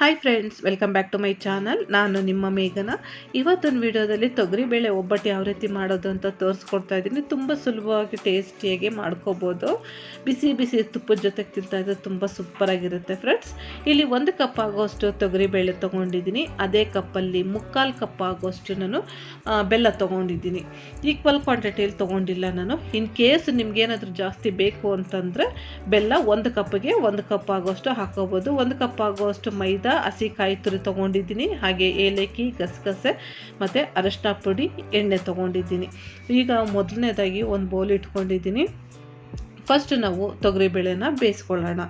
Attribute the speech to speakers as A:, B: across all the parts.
A: Hi friends welcome back to my channel ನಾನು ನಿಮ್ಮ ಮೇಘನ. ಇವತ್ತೊಂದು ವಿಡಿಯೋದಲ್ಲಿ ತೊಗರಿಬೇಳೆ ಒಬ್ಬಟ್ಟು ಯಾವ ರೀತಿ ಮಾಡೋದು ಅಂತ ತೋರಿಸ್ಕೊಡ್ತಾ ಇದ್ದೀನಿ. ತುಂಬ ಸುಲಭವಾಗಿ ಟೇಸ್ಟಿಯಾಗಿ ಮಾಡ್ಕೋಬೋದು. ಬಿಸಿ ಬಿಸಿ ತುಪ್ಪದ ಜೊತೆಗೆ ತಿಂತಾ ಇದ್ರೆ ತುಂಬ ಸೂಪರಾಗಿರುತ್ತೆ ಫ್ರೆಂಡ್ಸ್ ಇಲ್ಲಿ ಒಂದು ಕಪ್ ಆಗೋಷ್ಟು ತೊಗರಿಬೇಳೆ ತೊಗೊಂಡಿದ್ದೀನಿ. ಅದೇ ಕಪ್ಪಲ್ಲಿ ಮುಕ್ಕಾಲು ಕಪ್ ಆಗೋಷ್ಟು ನಾನು ಬೆಲ್ಲ ತೊಗೊಂಡಿದ್ದೀನಿ. ಈಕ್ವಲ್ ಕ್ವಾಂಟಿಟಿಯಲ್ಲಿ ತೊಗೊಂಡಿಲ್ಲ ನಾನು. ಇನ್ ಕೇಸ್ ನಿಮ್ಗೇನಾದರೂ ಜಾಸ್ತಿ ಬೇಕು ಅಂತಂದರೆ ಬೆಲ್ಲ ಒಂದು ಕಪ್ಪಿಗೆ ಒಂದು ಕಪ್ ಆಗೋಷ್ಟು ಹಾಕೋಬೋದು ಒಂದು ಕಪ್ ಆಗೋಷ್ಟು ಮೈದಾ ಹಸಿ ಕಾಯಿ ತುರಿ ತೊಗೊಂಡಿದ್ದೀನಿ, ಹಾಗೆ ಏಲಕ್ಕಿ, ಗಸಗಸೆ, ಮತ್ತು ಅರಶಿನ ಪುಡಿ, ಎಣ್ಣೆ ತೊಗೊಂಡಿದ್ದೀನಿ. ಈಗ ಮೊದಲನೇದಾಗಿ ಒಂದು ಬೌಲ್ ಇಟ್ಕೊಂಡಿದ್ದೀನಿ. ಫಸ್ಟ್ ನಾವು ತೊಗರಿಬೇಳೆನ ಬೇಯಿಸ್ಕೊಳ್ಳೋಣ.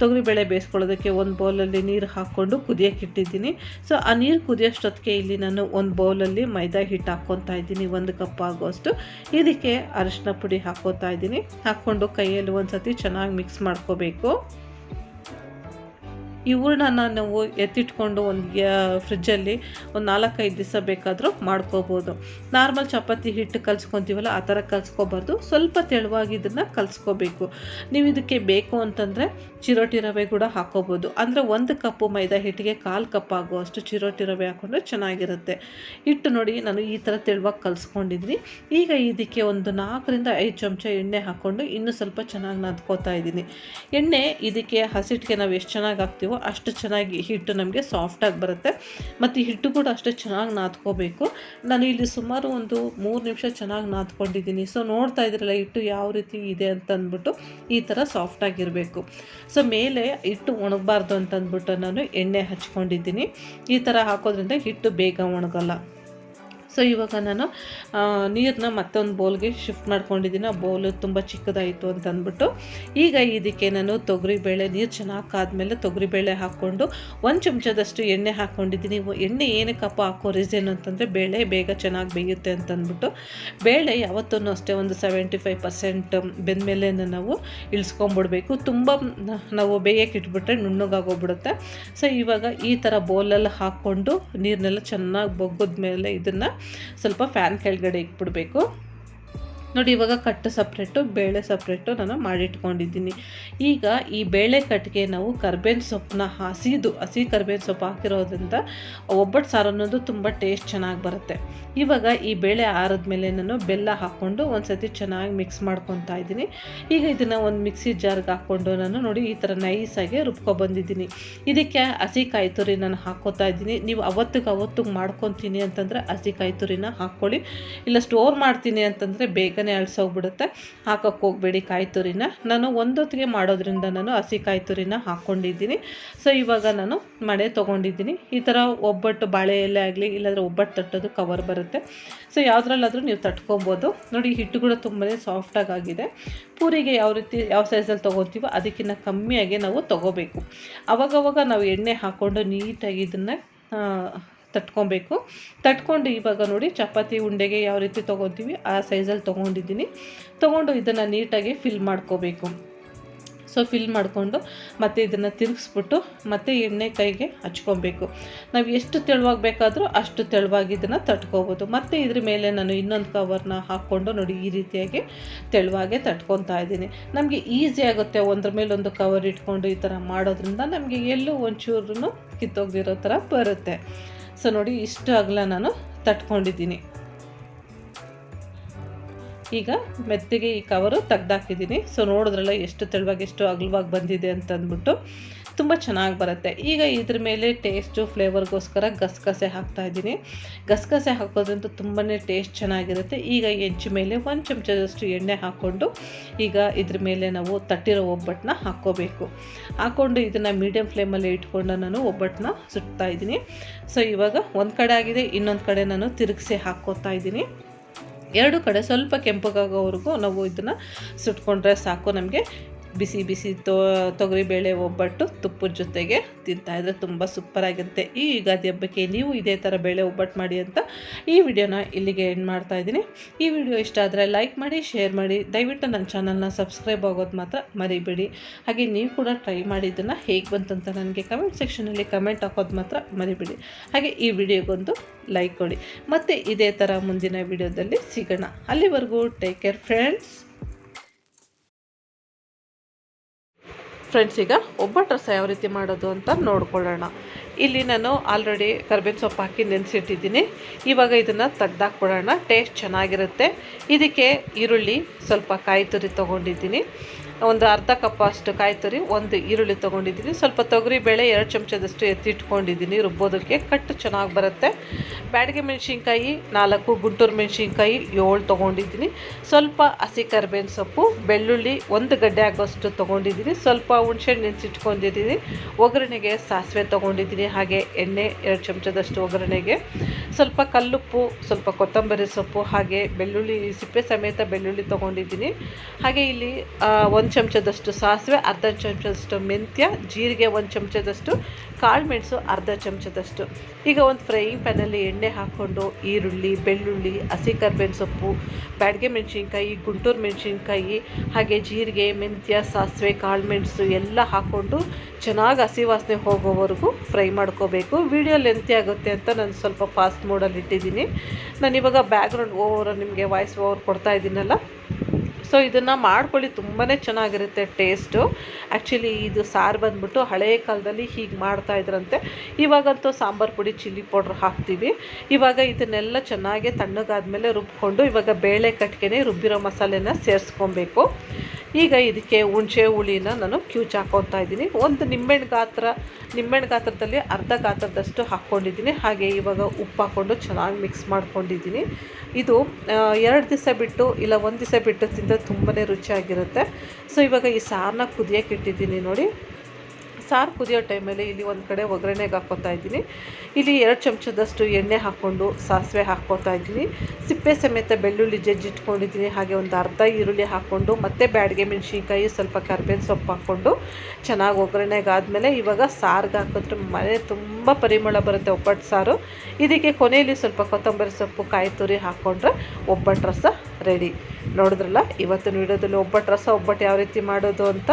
A: ತೊಗರಿಬೇಳೆ ಬೇಯಿಸ್ಕೊಳ್ಳೋದಕ್ಕೆ ಒಂದು ಬೌಲಲ್ಲಿ ನೀರು ಹಾಕ್ಕೊಂಡು ಕುದಿಯೋಕೆ ಇಟ್ಟಿದ್ದೀನಿ. ಸೊ ಆ ನೀರು ಕುದಿಯೋಷ್ಟೊತ್ತಿಗೆ ಇಲ್ಲಿ ನಾನು ಒಂದು ಬೌಲಲ್ಲಿ ಮೈದಾ ಹಿಟ್ಟು ಹಾಕ್ಕೊತಾ ಇದ್ದೀನಿ, ಒಂದು ಕಪ್ ಆಗೋಷ್ಟು ಇದಕ್ಕೆ ಅರಶಿನ ಪುಡಿ ಹಾಕ್ಕೋತಾ ಇದ್ದೀನಿ. ಹಾಕ್ಕೊಂಡು ಕೈಯಲ್ಲಿ ಒಂದು ಸತಿ ಚೆನ್ನಾಗಿ ಮಿಕ್ಸ್ ಮಾಡ್ಕೋಬೇಕು. ಹೂರಣನ ನಾವು ಎತ್ತಿಟ್ಕೊಂಡು ಒಂದು ಫ್ರಿಜ್ಜಲ್ಲಿ ಒಂದು ನಾಲ್ಕೈದು ದಿವಸ ಬೇಕಾದರೂ ಮಾಡ್ಕೋಬೋದು. ನಾರ್ಮಲ್ ಚಪಾತಿ ಹಿಟ್ಟು ಕಲ್ಸ್ಕೊತೀವಲ್ಲ, ಆ ಥರ ಕಲ್ಸ್ಕೋಬಾರ್ದು. ಸ್ವಲ್ಪ ತೆಳುವಾಗಿ ಇದನ್ನು ಕಲಿಸ್ಕೋಬೇಕು. ನೀವು ಇದಕ್ಕೆ ಬೇಕು ಅಂತಂದರೆ ಚಿರೋಟಿ ರವೆ ಕೂಡ ಹಾಕೋಬೋದು. ಅಂದರೆ ಒಂದು ಕಪ್ಪು ಮೈದಾ ಹಿಟ್ಟಿಗೆ ಕಾಲು ಕಪ್ ಆಗುವಷ್ಟು ಚಿರೋಟಿ ರವೆ ಹಾಕೊಂಡ್ರೆ ಚೆನ್ನಾಗಿರುತ್ತೆ. ಹಿಟ್ಟು ನೋಡಿ, ನಾನು ಈ ಥರ ತೆಳುವಾಗಿ ಕಲಿಸ್ಕೊಂಡಿದ್ದೀನಿ. ಈಗ ಇದಕ್ಕೆ ಒಂದು ನಾಲ್ಕರಿಂದ ಐದು ಚಮಚ ಎಣ್ಣೆ ಹಾಕ್ಕೊಂಡು ಇನ್ನೂ ಸ್ವಲ್ಪ ಚೆನ್ನಾಗಿ ನಾದ್ಕೋತಾ ಇದ್ದೀನಿ. ಎಣ್ಣೆ ಇದಕ್ಕೆ ಹಸಿಟ್ಟಿಗೆ ನಾವು ಎಷ್ಟು ಚೆನ್ನಾಗಿ ಹಾಕ್ತೀವೋ ಅಷ್ಟು ಚೆನ್ನಾಗಿ ಹಿಟ್ಟು ನಮಗೆ ಸಾಫ್ಟಾಗಿ ಬರುತ್ತೆ. ಮತ್ತು ಹಿಟ್ಟು ಕೂಡ ಅಷ್ಟೇ ಚೆನ್ನಾಗಿ ನಾದ್ಕೋಬೇಕು ನಾನು ಇಲ್ಲಿ ಸುಮಾರು ಒಂದು ಮೂರು ನಿಮಿಷ ಚೆನ್ನಾಗಿ ನಾದ್ಕೊಂಡಿದ್ದೀನಿ ಸೊ ನೋಡ್ತಾ ಇದ್ರಲ್ಲ ಹಿಟ್ಟು ಯಾವ ರೀತಿ ಇದೆ ಅಂತ ಅಂದ್ಬಿಟ್ಟು ಈ ಥರ ಸಾಫ್ಟಾಗಿರಬೇಕು ಸೊ ಮೇಲೆ ಹಿಟ್ಟು ಒಣಗಬಾರ್ದು ಅಂತಂದ್ಬಿಟ್ಟು ನಾನು ಎಣ್ಣೆ ಹಚ್ಕೊಂಡಿದ್ದೀನಿ. ಈ ಥರ ಹಾಕೋದ್ರಿಂದ ಹಿಟ್ಟು ಬೇಗ ಒಣಗಲ್ಲ. ಸೊ ಇವಾಗ ನಾನು ನೀರನ್ನ ಮತ್ತೊಂದು ಬೌಲ್ಗೆ ಶಿಫ್ಟ್ ಮಾಡ್ಕೊಂಡಿದ್ದೀನಿ ಆ ಬೌಲು ತುಂಬ ಚಿಕ್ಕದಾಯಿತು ಅಂತ ಅಂದ್ಬಿಟ್ಟು, ಈಗ ಇದಕ್ಕೆ ನಾನು ತೊಗರಿಬೇಳೆ ನೀರು ಚೆನ್ನಾಗಿ ಕಾದ್ಮೇಲೆ ತೊಗರಿಬೇಳೆ ಹಾಕ್ಕೊಂಡು, ಒಂದು ಚಮಚದಷ್ಟು ಎಣ್ಣೆ ಹಾಕ್ಕೊಂಡಿದ್ದೀನಿ ಎಣ್ಣೆ ಏನಕ್ಕಪ್ಪ ಹಾಕೋ ರೀಸನ್ ಅಂತಂದರೆ, ಬೇಳೆ ಬೇಗ ಚೆನ್ನಾಗಿ ಬೇಯುತ್ತೆ ಅಂತ ಅಂದ್ಬಿಟ್ಟು, ಬೇಳೆ ಯಾವತ್ತೂ ಅಷ್ಟೇ ಒಂದು ಸೆವೆಂಟಿ ಫೈವ್ ಪರ್ಸೆಂಟ್ ಬೆಂದಮೇಲೆ ನಾವು ಇಳಿಸ್ಕೊಂಬಿಡ್ಬೇಕು. ತುಂಬ ನಾವು ಬೇಯಕ್ಕೆ ಇಟ್ಬಿಟ್ರೆ ನುಣ್ಣಗಾಗೋಗ್ಬಿಡುತ್ತೆ. ಸೊ ಇವಾಗ ಈ ಥರ ಬೌಲಲ್ಲಿ ಹಾಕ್ಕೊಂಡು ನೀರನ್ನೆಲ್ಲ ಚೆನ್ನಾಗಿ ಬೊಗ್ಗದ ಮೇಲೆ ಇದನ್ನು ಸ್ವಲ್ಪ ಫ್ಯಾನ್ ಕೆಳಗಡೆ ಇಟ್ಬಿಡ್ಬೇಕು. ನೋಡಿ, ಇವಾಗ ಕಟ್ಟು ಸಪ್ರೇಟು, ಬೇಳೆ ಸಪ್ರೇಟು ನಾನು ಮಾಡಿಟ್ಕೊಂಡಿದ್ದೀನಿ. ಈಗ ಈ ಬೇಳೆ ಕಟ್ಟಿಗೆ ನಾವು ಕರ್ಬೇವಿನ ಸೊಪ್ಪನ್ನ ಹಸಿದು, ಹಸಿ ಕರ್ಬೇವಿನ ಸೊಪ್ಪು ಹಾಕಿರೋದ್ರಿಂದ ಒಬ್ಬಟ್ಟು ಸಾರು ಅನ್ನೋದು ತುಂಬ ಟೇಸ್ಟ್ ಚೆನ್ನಾಗಿ ಬರುತ್ತೆ. ಇವಾಗ ಈ ಬೇಳೆ ಆರಿದ್ಮೇಲೆ ನಾನು ಬೆಲ್ಲ ಹಾಕ್ಕೊಂಡು ಒಂದು ಸತಿ ಚೆನ್ನಾಗಿ ಮಿಕ್ಸ್ ಮಾಡ್ಕೊತಾ ಇದ್ದೀನಿ. ಈಗ ಇದನ್ನು ಒಂದು ಮಿಕ್ಸಿ ಜಾರ್ಗೆ ಹಾಕ್ಕೊಂಡು ನಾನು ನೋಡಿ, ಈ ಥರ ನೈಸಾಗಿ ರುಬ್ಕೊಬಂದಿದ್ದೀನಿ ಇದಕ್ಕೆ ಹಸಿ ಕಾಯಿ ತುರಿ ನಾನು ಹಾಕ್ಕೋತಾ ಇದ್ದೀನಿ. ನೀವು ಅವತ್ತಿಗೆ ಅವತ್ತಿಗೆ ಮಾಡ್ಕೊತೀನಿ ಅಂತಂದರೆ ಹಸಿ ಕಾಯಿ ತುರಿನ ಹಾಕ್ಕೊಳ್ಳಿ. ಇಲ್ಲ ಸ್ಟೋರ್ ಮಾಡ್ತೀನಿ ಅಂತಂದರೆ ಬೇಗನೆ ಅಳ್ಸೋಗ್ಬಿಡುತ್ತೆ. ಹಾಕೋಕ್ಕೆ ಹೋಗಬೇಡಿ ಕಾಯಿ ತುರಿನ ನಾನು ಒಂದೊತ್ತಿಗೆ ಮಾಡೋದ್ರಿಂದ ನಾನು ಹಸಿ ಕಾಯಿ ತುರಿನ ಹಾಕ್ಕೊಂಡಿದ್ದೀನಿ. ಸೊ ಇವಾಗ ನಾನು ಮಣೆ ತೊಗೊಂಡಿದ್ದೀನಿ. ಈ ಥರ ಒಬ್ಬಟ್ಟು ಬಾಳೆ ಆಗಲಿ, ಇಲ್ಲಾಂದರೆ ಒಬ್ಬಟ್ಟು ತಟ್ಟೋದು ಕವರ್ ಬರುತ್ತೆ. ಸೊ ಯಾವುದ್ರಲ್ಲಾದರೂ ನೀವು ತಟ್ಕೊಬೋದು. ನೋಡಿ ಹಿಟ್ಟು ಕೂಡ ತುಂಬಾ ಸಾಫ್ಟಾಗಿ ಆಗಿದೆ ಪೂರಿಗೆ ಯಾವ ರೀತಿ, ಯಾವ ಸೈಜಲ್ಲಿ ತೊಗೊತೀವೋ ಅದಕ್ಕಿಂತ ಕಮ್ಮಿಯಾಗಿ ನಾವು ತೊಗೋಬೇಕು. ಅವಾಗವಾಗ ನಾವು ಎಣ್ಣೆ ಹಾಕ್ಕೊಂಡು ನೀಟಾಗಿ ಇದನ್ನು ತಟ್ಕೊಬೇಕು. ತಟ್ಕೊಂಡು ಇವಾಗ ನೋಡಿ ಚಪಾತಿ ಉಂಡೆಗೆ ಯಾವ ರೀತಿ ತೊಗೊತೀವಿ ಆ ಸೈಜಲ್ಲಿ ತೊಗೊಂಡಿದ್ದೀನಿ. ತೊಗೊಂಡು ಇದನ್ನು ನೀಟಾಗಿ ಫಿಲ್ ಮಾಡ್ಕೋಬೇಕು. ಸೊ ಫಿಲ್ ಮಾಡಿಕೊಂಡು ಮತ್ತು ಇದನ್ನು ತಿರುಗಿಸ್ಬಿಟ್ಟು ಮತ್ತೆ ಎಣ್ಣೆ ಕೈಗೆ ಹಚ್ಕೊಬೇಕು. ನಾವು ಎಷ್ಟು ತೆಳುವಾಗಿ ಬೇಕಾದರೂ ಅಷ್ಟು ತೆಳುವಾಗಿ ಇದನ್ನು ತಟ್ಕೋಬೋದು. ಮತ್ತು ಇದ್ರ ಮೇಲೆ ನಾನು ಇನ್ನೊಂದು ಕವರ್ನ ಹಾಕ್ಕೊಂಡು ನೋಡಿ ಈ ರೀತಿಯಾಗಿ ತೆಳುವಾಗೆ ತಟ್ಕೊತಾ ಇದ್ದೀನಿ. ನಮಗೆ ಈಸಿ ಆಗುತ್ತೆ ಒಂದ್ರ ಒಂದು ಕವರ್ ಇಟ್ಕೊಂಡು ಈ ಥರ ಮಾಡೋದ್ರಿಂದ ನಮಗೆ ಎಲ್ಲೂ ಒಂಚೂರು ಕಿತ್ತೋಗಿರೋ ಥರ ಬರುತ್ತೆ. ಸೊ ನೋಡಿ, ಇಷ್ಟು ಅಗಲ ನಾನು ತಟ್ಕೊಂಡಿದ್ದೀನಿ. ಈಗ ಮೆತ್ತಿಗೆ ಈ ಕವರು ತೆಗ್ದಾಕಿದ್ದೀನಿ. ಸೊ ನೋಡಿದ್ರಲ್ಲ, ಎಷ್ಟು ತೆಳುವಾಗಿ, ಎಷ್ಟು ಅಗಲವಾಗಿ ಬಂದಿದೆ ಅಂತ ಅಂದ್ಬಿಟ್ಟು ತುಂಬ ಚೆನ್ನಾಗಿ ಬರುತ್ತೆ. ಈಗ ಇದ್ರ ಮೇಲೆ ಟೇಸ್ಟು ಫ್ಲೇವರ್ಗೋಸ್ಕರ ಗಸಗಸೆ ಹಾಕ್ತಾ ಇದ್ದೀನಿ. ಗಸಗಸೆ ಹಾಕೋದ್ರಿಂದ ತುಂಬಾ ಟೇಸ್ಟ್ ಚೆನ್ನಾಗಿರುತ್ತೆ. ಈಗ ಹೆಂಚು ಮೇಲೆ ಒಂದು ಚಮಚದಷ್ಟು ಎಣ್ಣೆ ಹಾಕ್ಕೊಂಡು ಈಗ ಇದ್ರ ಮೇಲೆ ನಾವು ತಟ್ಟಿರೋ ಒಬ್ಬಟ್ಟನ್ನ ಹಾಕ್ಕೋಬೇಕು. ಹಾಕ್ಕೊಂಡು ಇದನ್ನು ಮೀಡಿಯಮ್ ಫ್ಲೇಮಲ್ಲಿ ಇಟ್ಕೊಂಡು ನಾನು ಒಬ್ಬಟ್ಟನ್ನ ಸುಡ್ತಾ ಇದ್ದೀನಿ. ಸೊ ಇವಾಗ ಒಂದು ಕಡೆ ಆಗಿದೆ, ಇನ್ನೊಂದು ಕಡೆ ನಾನು ತಿರುಗಿಸಿ ಹಾಕ್ಕೋತಾ ಇದ್ದೀನಿ. ಎರಡು ಕಡೆ ಸ್ವಲ್ಪ ಕೆಂಪಗಾಗೋವರೆಗೂ ನಾವು ಇದನ್ನು ಸುಟ್ಕೊಂಡ್ರೆ ಸಾಕು ನಮಗೆ. ಬಿಸಿ ಬಿಸಿ ತೋ ತೊಗರಿಬೇಳೆ ಒಬ್ಬಟ್ಟು ತುಪ್ಪದ ಜೊತೆಗೆ ತಿಂತಾಯಿದ್ರೆ ತುಂಬ ಸೂಪರಾಗಿರುತ್ತೆ ಈ ಯುಗಾದಿ ಹಬ್ಬಕ್ಕೆ ನೀವು ಇದೇ ಥರ ಬೇಳೆ ಒಬ್ಬಟ್ಟು ಮಾಡಿ ಅಂತ ಈ ವಿಡಿಯೋನ ಇಲ್ಲಿಗೆ ಎಂಡ್ ಮಾಡ್ತಾ ಇದ್ದೀನಿ. ಈ ವಿಡಿಯೋ ಇಷ್ಟ ಆದರೆ ಲೈಕ್ ಮಾಡಿ ಶೇರ್ ಮಾಡಿ. ದಯವಿಟ್ಟು ನನ್ನ ಚಾನಲ್ನ ಸಬ್ಸ್ಕ್ರೈಬ್ ಆಗೋದು ಮಾತ್ರ ಮರಿಬೇಡಿ. ಹಾಗೆ ನೀವು ಕೂಡ ಟ್ರೈ ಮಾಡಿದ್ದನ್ನು ಹೇಗೆ ಬಂತಂತ ನನಗೆ ಕಮೆಂಟ್ ಸೆಕ್ಷನಲ್ಲಿ ಕಮೆಂಟ್ ಹಾಕೋದು ಮಾತ್ರ ಮರಿಬೇಡಿ. ಹಾಗೆ ಈ ವಿಡಿಯೋಗೊಂದು ಲೈಕ್ ಕೊಡಿ. ಮತ್ತು ಇದೇ ಥರ ಮುಂದಿನ ವಿಡಿಯೋದಲ್ಲಿ ಸಿಗೋಣ. ಅಲ್ಲಿವರೆಗೂ ಟೇಕ್ ಕೇರ್ ಫ್ರೆಂಡ್ಸ್ ಫ್ರೆಂಡ್ಸ್ ಈಗ ಒಬ್ಬಟ್ಟು ರಸ ಯಾವ ರೀತಿ ಮಾಡೋದು ಅಂತ ನೋಡ್ಕೊಳ್ಳೋಣ. ಇಲ್ಲಿ ನಾನು ಆಲ್ರೆಡಿ ಕರ್ಬೇವಿನ ಸೊಪ್ಪು ಹಾಕಿ ನೆನೆಸಿಟ್ಟಿದ್ದೀನಿ. ಇವಾಗ ಇದನ್ನು ತೆಗ್ದಾಕ್ಬಿಡೋಣ. ಟೇಸ್ಟ್ ಚೆನ್ನಾಗಿರುತ್ತೆ. ಇದಕ್ಕೆ ಈರುಳ್ಳಿ ಸ್ವಲ್ಪ ಕಾಯಿ ತುರಿ ತೊಗೊಂಡಿದ್ದೀನಿ. ಒಂದು ಅರ್ಧ ಕಪ್ ಅಷ್ಟು ಕಾಯಿ ತುರಿ ಒಂದು ಈರುಳ್ಳಿ ತೊಗೊಂಡಿದ್ದೀನಿ. ಸ್ವಲ್ಪ ತೊಗರಿ ಬೇಳೆ ಎರಡು ಚಮಚದಷ್ಟು ಎತ್ತಿಟ್ಕೊಂಡಿದ್ದೀನಿ. ರುಬ್ಬೋದಕ್ಕೆ ಕಟ್ಟು ಚೆನ್ನಾಗಿ ಬರುತ್ತೆ. ಬ್ಯಾಡಿಗೆ ಮೆಣಸಿನ್ಕಾಯಿ ನಾಲ್ಕು, ಗುಂಟೂರು ಮೆಣಸಿನ್ಕಾಯಿ ಏಳು ತೊಗೊಂಡಿದ್ದೀನಿ. ಸ್ವಲ್ಪ ಹಸಿ ಕರ್ಬೇವಿನ ಸೊಪ್ಪು, ಬೆಳ್ಳುಳ್ಳಿ ಒಂದು ಗಡ್ಡೆ ಆಗೋಷ್ಟು ತೊಗೊಂಡಿದ್ದೀನಿ. ಸ್ವಲ್ಪ ಹುಣ್ಸೆಹಣ್ಣು ನೆನೆಸಿಟ್ಕೊಂಡಿದ್ದೀನಿ. ಒಗ್ಗರಣೆಗೆ ಸಾಸಿವೆ ತೊಗೊಂಡಿದ್ದೀನಿ. ಹಾಗೆ ಎಣ್ಣೆ ಎರಡು ಚಮಚದಷ್ಟು ಒಗ್ಗರಣೆಗೆ. ಸ್ವಲ್ಪ ಕಲ್ಲುಪ್ಪು, ಸ್ವಲ್ಪ ಕೊತ್ತಂಬರಿ ಸೊಪ್ಪು, ಹಾಗೆ ಬೆಳ್ಳುಳ್ಳಿ, ಸಿಪ್ಪೆ ಸಮೇತ ಬೆಳ್ಳುಳ್ಳಿ ತೊಗೊಂಡಿದ್ದೀನಿ. ಹಾಗೆ ಇಲ್ಲಿ ಒಂದು ಚಮಚದಷ್ಟು ಸಾಸಿವೆ, ಅರ್ಧ ಚಮಚದಷ್ಟು ಮೆಂತ್ಯ, ಜೀರಿಗೆ ಒಂದು ಚಮಚದಷ್ಟು, ಕಾಳು ಮೆಣಸು, ಅರ್ಧ ಚಮಚದಷ್ಟು. ಈಗ ಒಂದು ಫ್ರೈಯಿಂಗ್ ಪ್ಯಾನಲ್ಲಿ ಎಣ್ಣೆ ಹಾಕ್ಕೊಂಡು ಈರುಳ್ಳಿ, ಬೆಳ್ಳುಳ್ಳಿ, ಹಸಿ ಕರ್ಬೇವಿನ ಸೊಪ್ಪು, ಬ್ಯಾಡಿಗೆ ಮೆಣಸಿನ್ಕಾಯಿ, ಗುಂಟೂರು ಮೆಣಸಿನ್ಕಾಯಿ, ಹಾಗೆ ಜೀರಿಗೆ, ಮೆಂತ್ಯ, ಸಾಸಿವೆ, ಕಾಳು ಮೆಣಸು ಎಲ್ಲ ಹಾಕ್ಕೊಂಡು ಚೆನ್ನಾಗಿ ಹಸಿ ವಾಸನೆ ಹೋಗೋವರೆಗೂ ಫ್ರೈ ಮಾಡ್ಕೋಬೇಕು. ವಿಡಿಯೋ ಲೆಂತಿ ಆಗುತ್ತೆ ಅಂತ ನಾನು ಸ್ವಲ್ಪ ಫಾಸ್ಟ್ ಮೋಡಲ್ಲಿ ಇಟ್ಟಿದ್ದೀನಿ. ನಾನು ಇವಾಗ ಬ್ಯಾಕ್ಗ್ರೌಂಡ್ ಓವರ್ ನಿಮಗೆ ವಾಯ್ಸ್ ಓವರ್ ಕೊಡ್ತಾ ಇದ್ದೀನಲ್ಲ. ಸೊ ಇದನ್ನು ಮಾಡ್ಕೊಳ್ಳಿ ತುಂಬಾ ಚೆನ್ನಾಗಿರುತ್ತೆ ಟೇಸ್ಟು ಆ್ಯಕ್ಚುಲಿ ಇದು ಸಾರು ಬಂದ್ಬಿಟ್ಟು ಹಳೆಯ ಕಾಲದಲ್ಲಿ ಹೀಗೆ ಮಾಡ್ತಾಯಿದ್ರಂತೆ ಇವಾಗಂತೂ ಸಾಂಬಾರು ಪುಡಿ, ಚಿಲ್ಲಿ ಪೌಡ್ರ್ ಹಾಕ್ತೀವಿ. ಇವಾಗ ಇದನ್ನೆಲ್ಲ ಚೆನ್ನಾಗಿ ತಣ್ಣಗಾದ್ಮೇಲೆ ರುಬ್ಕೊಂಡು ಇವಾಗ ಬೇಳೆ ಕಟ್ಗೆ ರುಬ್ಬಿರೋ ಮಸಾಲೆನ ಸೇರಿಸ್ಕೊಬೇಕು. ಈಗ ಇದಕ್ಕೆ ಹುಣಸೆ ಹುಳಿನ ನಾನು ಕ್ಯೂಚ್ ಹಾಕ್ಕೊತಾ ಇದ್ದೀನಿ. ಒಂದು ನಿಂಬೆಹಣ್ಣು ಗಾತ್ರ, ನಿಂಬೆಹಣ್ಣು ಗಾತ್ರದಲ್ಲಿ ಅರ್ಧ ಗಾತ್ರದಷ್ಟು ಹಾಕ್ಕೊಂಡಿದ್ದೀನಿ. ಹಾಗೆ ಇವಾಗ ಉಪ್ಪು ಹಾಕ್ಕೊಂಡು ಚೆನ್ನಾಗಿ ಮಿಕ್ಸ್ ಮಾಡ್ಕೊಂಡಿದ್ದೀನಿ. ಇದು ಎರಡು ದಿವಸ ಬಿಟ್ಟು ಇಲ್ಲ ಒಂದು ದಿವಸ ಬಿಟ್ಟು ತಿಂದರೆ ತುಂಬಾ ರುಚಿಯಾಗಿರುತ್ತೆ. ಸೊ ಇವಾಗ ಈ ಸಾರನ್ನ ಕುದಿಯೋಕೆ ಇಟ್ಟಿದ್ದೀನಿ ನೋಡಿ. ಸಾರು ಕುದಿಯೋ ಟೈಮಲ್ಲಿ ಇಲ್ಲಿ ಒಂದು ಕಡೆ ಒಗ್ಗರಣೆಗೆ ಹಾಕ್ಕೋತಾ ಇದ್ದೀನಿ. ಇಲ್ಲಿ ಎರಡು ಚಮಚದಷ್ಟು ಎಣ್ಣೆ ಹಾಕ್ಕೊಂಡು ಸಾಸಿವೆ ಹಾಕ್ಕೋತಾ ಇದ್ದೀನಿ. ಸಿಪ್ಪೆ ಸಮೇತ ಬೆಳ್ಳುಳ್ಳಿ ಜಜ್ಜಿಟ್ಕೊಂಡಿದ್ದೀನಿ ಹಾಗೆ ಒಂದು ಅರ್ಧ ಈರುಳ್ಳಿ ಹಾಕ್ಕೊಂಡು ಮತ್ತೆ ಬ್ಯಾಡಿಗೆ ಮೆಣಸಿನ್ಕಾಯಿ, ಸ್ವಲ್ಪ ಕರ್ಬೇವಿನ ಸೊಪ್ಪು ಹಾಕ್ಕೊಂಡು ಚೆನ್ನಾಗಿ ಒಗ್ಗರಣೆಗೆ ಆದಮೇಲೆ ಇವಾಗ ಸಾರಿಗೆ ಹಾಕಿದ್ರೆ ಮನೆ ತುಂಬ ಪರಿಮಳ ಬರುತ್ತೆ ಒಬ್ಬಟ್ಟು ಸಾರು. ಇದಕ್ಕೆ ಕೊನೆಯಲ್ಲಿ ಸ್ವಲ್ಪ ಕೊತ್ತಂಬರಿ ಸೊಪ್ಪು, ಕಾಯಿ ತುರಿ ಹಾಕ್ಕೊಂಡ್ರೆ ಒಬ್ಬಟ್ಟು ರಸ ರೆಡಿ. ನೋಡಿದ್ರಲ್ಲ, ಇವತ್ತಿನ ವಿಡಿಯೋದಲ್ಲಿ ಒಬ್ಬಟ್ಟು ರಸ ಒಬ್ಬಟ್ಟು ಯಾವ ರೀತಿ ಮಾಡೋದು ಅಂತ?